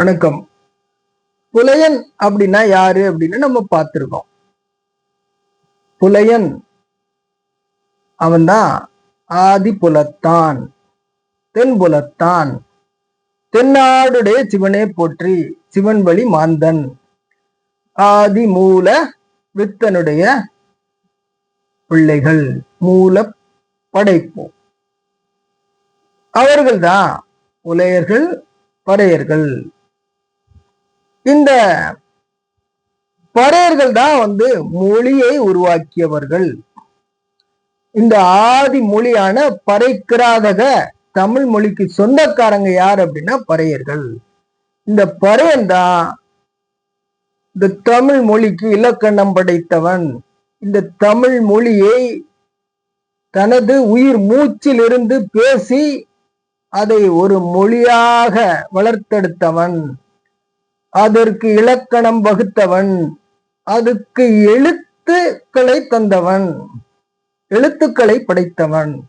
வணக்கம். புலையன் அப்படின்னா யாரு அப்படின்னு நம்ம பார்த்திருக்கோம். புலையன் அவன்தான் ஆதி புலத்தான் தென்புலத்தான் தென்னாடுடைய சிவனே போற்றி சிவன் வழி மாந்தன் ஆதி மூல வித்தனுடைய பிள்ளைகள் மூல படைப்பு அவர்கள்தான் புலையர்கள் பறையர்கள் இந்த பறையர்கள் தான் வந்து மொழியை உருவாக்கியவர்கள். இந்த ஆதி மொழியான பறைக்கிராதக தமிழ் மொழிக்கு சொந்தக்காரங்க யார் அப்படின்னா பறையர்கள் இந்த பறையன் தான் இந்த தமிழ் மொழிக்கு இலக்கணம் படைத்தவன். இந்த தமிழ் மொழியை தனது உயிர் மூச்சிலிருந்து பேசி அதை ஒரு மொழியாக வளர்த்தெடுத்தவன். அதற்கு இலக்கணம் வகுத்தவன். அதுக்கு எழுத்துக்களை தந்தவன். எழுத்துக்களை படைத்தவன்.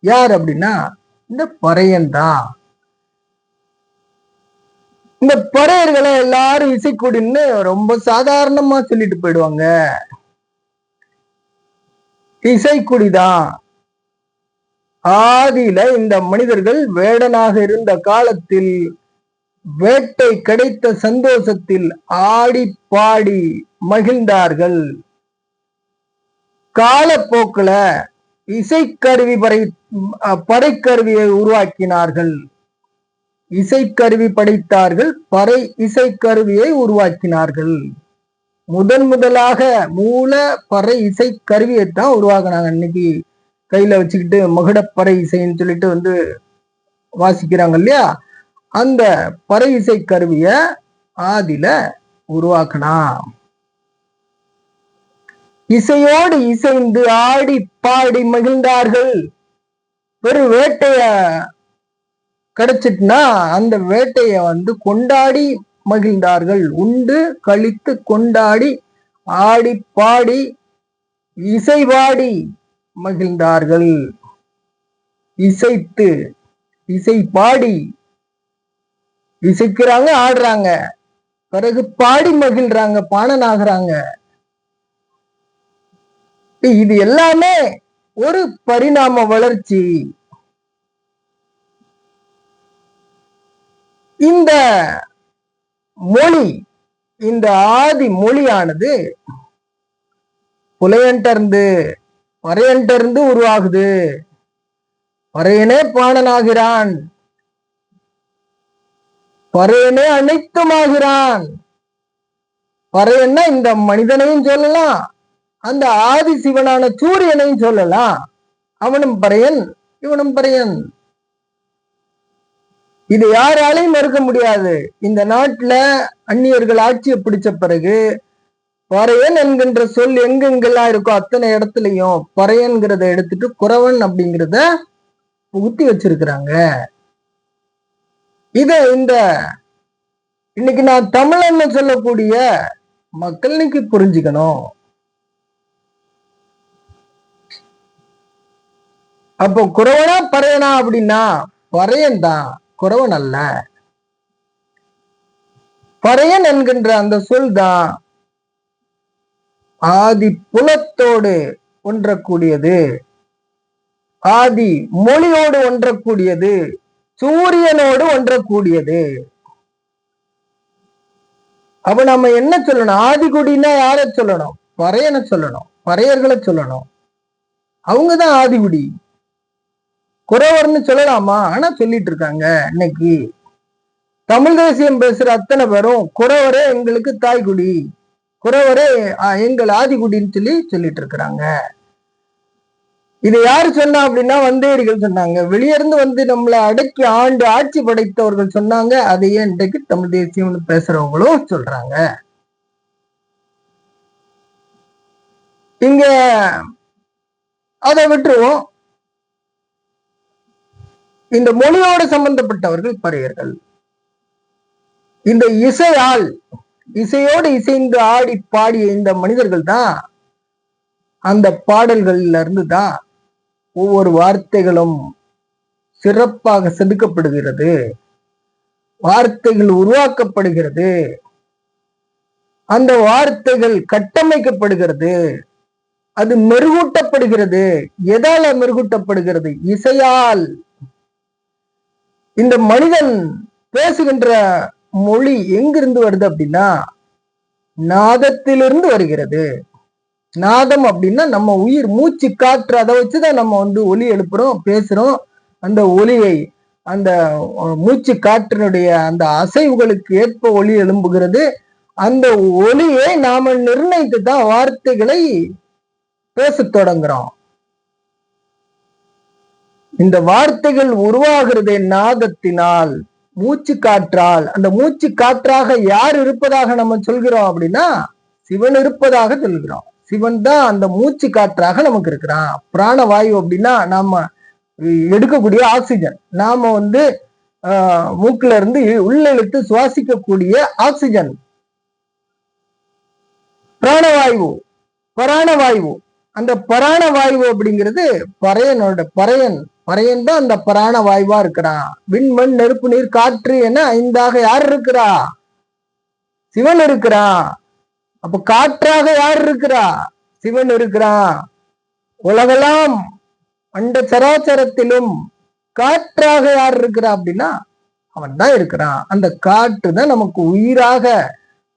யார் அப்படின்னா இந்த பறையன் தான். இந்த பறையர்களை எல்லாரும் இசைக்குடின்னு ரொம்ப சாதாரணமா சொல்லிட்டு போயிடுவாங்க. இசைக்குடிதான் ஆதியில இந்த மனிதர்கள் வேடனாக இருந்த காலத்தில் வேட்டை கிடைத்த சந்தோஷத்தில் ஆடி பாடி மகிழ்ந்தார்கள். காலப்போக்கில் இசைக்கருவி படை படைக்கருவியை உருவாக்கினார்கள். இசைக்கருவி படைத்தார்கள் பறை இசைக்கருவியை உருவாக்கினார்கள். முதன் முதலாக மூல பறை இசை கருவியை தான் உருவாக்குனாங்க. இன்னைக்கு கையில வச்சுக்கிட்டு மகுடப்பறை இசைன்னு சொல்லிட்டு வந்து வாசிக்கிறாங்க இல்லையா? அந்த பறை இசை கருவிய ஆதில உருவாக்கினா இசையோடு இசைந்து ஆடி பாடி மகிழ்ந்தார்கள். ஒரு வேட்டைய கிடைச்சிட்டுனா அந்த வேட்டைய வந்து கொண்டாடி மகிழ்ந்தார்கள். உண்டு கழித்து கொண்டாடி ஆடி பாடி இசை பாடி மகிழ்ந்தார்கள். இசைத்து இசை பாடி இசைக்கிறாங்க ஆடுறாங்க. பிறகு பாடி மகிழ்றாங்க பாணன் ஆகுறாங்க. இது எல்லாமே ஒரு பரிணாம வளர்ச்சி. இந்த மொழி இந்த ஆதி மொழியானது புலையன்டர்ந்து வரையன்டர்ந்து உருவாகுது. பறையனே பாணனாகிறான். பறையனே அனைத்துமாகிறான். பறையன்னா இந்த மனிதனையும் சொல்லலாம். அந்த ஆதி சிவனான சூரியனையும் சொல்லலாம். அவனும் பறையன் இவனும் பறையன். இது யாராலையும் மறுக்க முடியாது. இந்த நாட்டுல அந்நியர்கள் ஆட்சியை பிடிச்ச பிறகு பறையன் என்கின்ற சொல் எங்கெங்கெல்லாம் இருக்கோ அத்தனை இடத்துலயும் பறையன்கிறத எடுத்துட்டு குறவன் அப்படிங்கிறத புகுத்தி வச்சிருக்கிறாங்க. இது இந்த இன்னைக்கு நான் தமிழன்னு சொல்லக்கூடிய மக்கள் இன்னைக்கு புரிஞ்சுக்கணும். அப்போ குறவனா பறையனா அப்படின்னா பறையன் தான் குறவன் அல்ல. பறையன் என்கின்ற அந்த சொல் தான் ஆதி புலத்தோடு ஒன்றக்கூடியது. ஆதி மொழியோடு ஒன்றக்கூடியது. சூரியனோடு ஒன்றக்கூடியது. அப்ப நம்ம என்ன சொல்லணும்? ஆதிகுடினா யார சொல்லணும்? பறையனை சொல்லணும். பறையர்களை சொல்லணும். அவங்கதான் ஆதிகுடி. குறவர்னு சொல்லலாமா? ஆனா சொல்லிட்டு இருக்காங்க இன்னைக்கு தமிழ் தேசியம் பேசுற அத்தனை பேரும் குறவரே எங்களுக்கு தாய்குடி. குறவரே எங்கள் ஆதிகுடின்னு சொல்லி சொல்லிட்டு இருக்கிறாங்க. இதை யாரு சொன்னா அப்படின்னா வந்தேரிகள் சொன்னாங்க. வெளியிருந்து வந்து நம்மளை அடக்கி ஆண்டு ஆட்சி படைத்தவர்கள் சொன்னாங்க. அதையே இன்றைக்கு தமிழ் தேசியம்னு பேசுறவங்களும் சொல்றாங்க. இங்க அதை விட்டுருவோம். இந்த மொழியோடு சம்பந்தப்பட்டவர்கள் பறையர்கள். இந்த இசையால் இசையோடு இசைந்து ஆடி பாடிய இந்த மனிதர்கள் தான் அந்த பாடல்கள்ல இருந்து தான் ஒவ்வொரு வார்த்தைகளும் சிறப்பாக செதுக்கப்படுகிறது. வார்த்தைகள் உருவாக்கப்படுகிறது. அந்த வார்த்தைகள் கட்டமைக்கப்படுகிறது. அது மெருகூட்டப்படுகிறது. எதால மெருகூட்டப்படுகிறது? இசையால். இந்த மனிதன் பேசுகின்ற மொழி எங்கிருந்து வருது அப்படின்னா நாதத்திலிருந்து வருகிறது. நாதம் அப்படின்னா நம்ம உயிர் மூச்சு காற்று அதை வச்சுதான் நம்ம வந்து ஒலி எழுப்புறோம் பேசுறோம். அந்த ஒலியை அந்த மூச்சு காற்றினுடைய அந்த அசைவுகளுக்கு ஏற்ப ஒலி எழும்புகிறது. அந்த ஒலியை நாம நிர்ணயித்து தான் வார்த்தைகளை பேச தொடங்குறோம். இந்த வார்த்தைகள் உருவாகிறதே நாதத்தினால் மூச்சு காற்றால். அந்த மூச்சு காற்றாக யார் இருப்பதாக நம்ம சொல்கிறோம் அப்படின்னா சிவன் இருப்பதாக சொல்கிறோம். சிவன் தான் அந்த மூச்சு காற்றாக நமக்கு இருக்கிறான். பிராணவாயு அப்படின்னா நாம எடுக்கக்கூடிய ஆக்சிஜன் நாம வந்து ஆஹ், மூக்குல இருந்து உள்ள இழுத்து சுவாசிக்கக்கூடிய ஆக்சிஜன் பிராணவாயு பராணவாயு. அந்த பராணவாயு அப்படிங்கிறது பறையனோட பறையன். பறையன் தான் அந்த பராண வாயுவா இருக்கிறான் விண்மண் நெருப்பு நீர் காற்று என ஐந்தாக யார் இருக்கிறா? சிவன் இருக்கிறான். அப்ப காற்றாக யார் இருக்கிறா? சிவன் இருக்கிறான் உலகெல்லாம் அண்ட சராச்சரத்திலும் காற்றாக யார் இருக்கிறா அப்படின்னா அவன் தான் இருக்கிறான். அந்த காற்று தான் நமக்கு உயிராக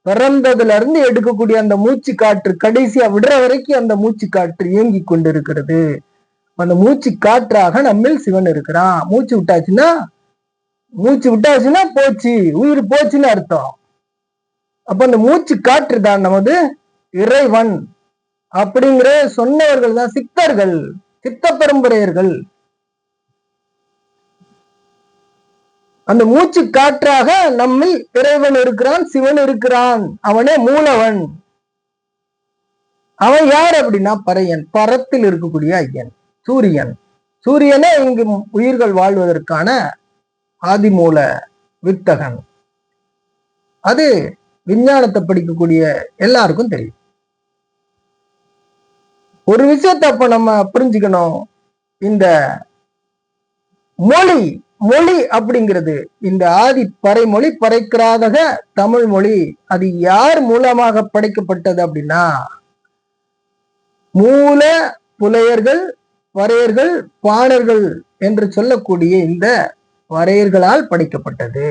பிறந்ததுல இருந்து எடுக்கக்கூடிய அந்த மூச்சு காற்று கடைசியா விடுற வரைக்கும் அந்த மூச்சு காற்று இயங்கி கொண்டிருக்கிறது. அந்த மூச்சு காற்றாக நம்மில் சிவன் இருக்கிறான். மூச்சு விட்டாச்சுன்னா மூச்சு விட்டாச்சுன்னா போச்சு உயிர் போச்சுன்னு அர்த்தம். அப்ப அந்த மூச்சு காற்று தான் நமது இறைவன். அப்படிங்கிற சொன்னவர்கள் தான் சித்தர்கள் சித்த பரம்பரையர்கள் அந்த மூச்சு காற்றாக நம்மில் இறைவன் இருக்கிறான் சிவன் இருக்கிறான். அவனே மூலவன். அவன் யார் அப்படின்னா பறையன் பரத்தில் இருக்கக்கூடிய ஐயன் சூரியன். சூரியனே இங்கு உயிர்கள் வாழ்வதற்கான ஆதிமூல வித்தகன். அது விஞ்ஞானத்தை படிக்கக்கூடிய எல்லாருக்கும் தெரியும். ஒரு விஷயத்தை அப்ப நம்ம புரிஞ்சுக்கணும். இந்த மொழி மொழி அப்படிங்கிறது இந்த ஆதி பறைமொழி பறைக்கிறாதக தமிழ் மொழி அது யார் மூலமாக படைக்கப்பட்டது அப்படின்னா மூல புலையர்கள் வரையர்கள் பாணர்கள் என்று சொல்லக்கூடிய இந்த வரையர்களால் படைக்கப்பட்டது.